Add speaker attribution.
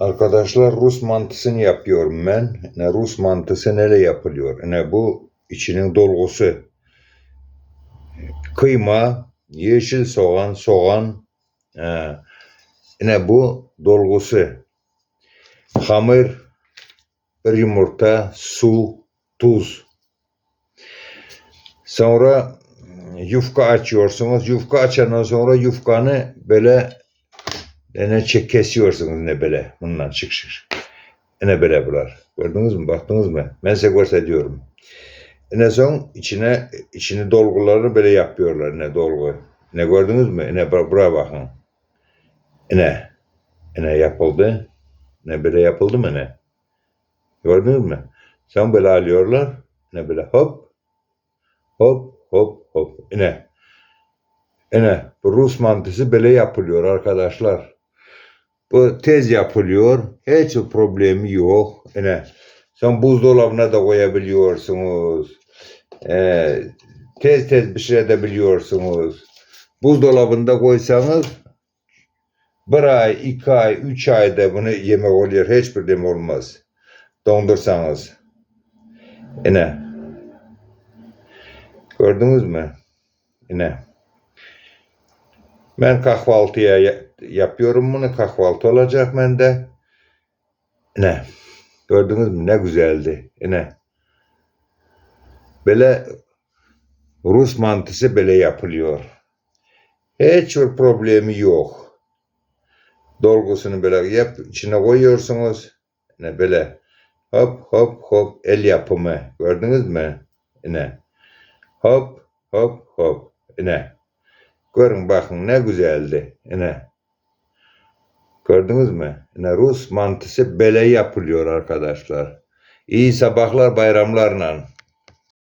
Speaker 1: Arkadaşlar Rus mantısını yapıyorum ben. Ne Rus mantısı neyle yapılıyor? Ne bu içinin dolgusu. Kıyma, yeşil soğan, soğan. Ne bu dolgusu. Hamur, bir yumurta, su, tuz. Sonra yufka açıyorsunuz. Yufka açandan sonra yufkanı böyle ne çek kesiyorsunuz ne böyle. Bundan çık çık. Ne böyle bunlar. Gördünüz mü? Baktınız mı? Ben size gösteriyorum. Ne son içine içini dolgularını böyle yapıyorlar ne dolgu. Ne gördünüz mü? Ne bur- buraya bakın. Ne? Ne yapıldı? Ne böyle yapıldı mı ne? Gördünüz mü? Sen böyle alıyorlar. Ne böyle hop hop hop hop. Ne? Ne? Rus mantısı böyle yapılıyor arkadaşlar. Bu tez yapılıyor. Hiç problemi yok. Ne? Sen buzdolabına da koyabiliyorsunuz. Ee, tez tez pişirebiliyorsunuz. Buzdolabında koysanız bir ay, iki ay, üç ayda bunu yemek oluyor. Hiç problem olmaz. Dondursanız. Ne? Gördünüz mü? Ne? Ben kahvaltıya ya- yapıyorum bunu. Kahvaltı olacak bende. Ne? Gördünüz mü? Ne güzeldi. Ne? Böyle Rus mantısı böyle yapılıyor. Hiç bir problemi yok. Dolgusunu böyle yap, içine koyuyorsunuz. Ne böyle hop hop hop el yapımı. Gördünüz mü? Ne? Hop hop hop. Ne? Görün bakın ne güzeldi. Ne? Gördünüz mü? Ne Rus mantısı böyle yapılıyor arkadaşlar. İyi sabahlar bayramlarla.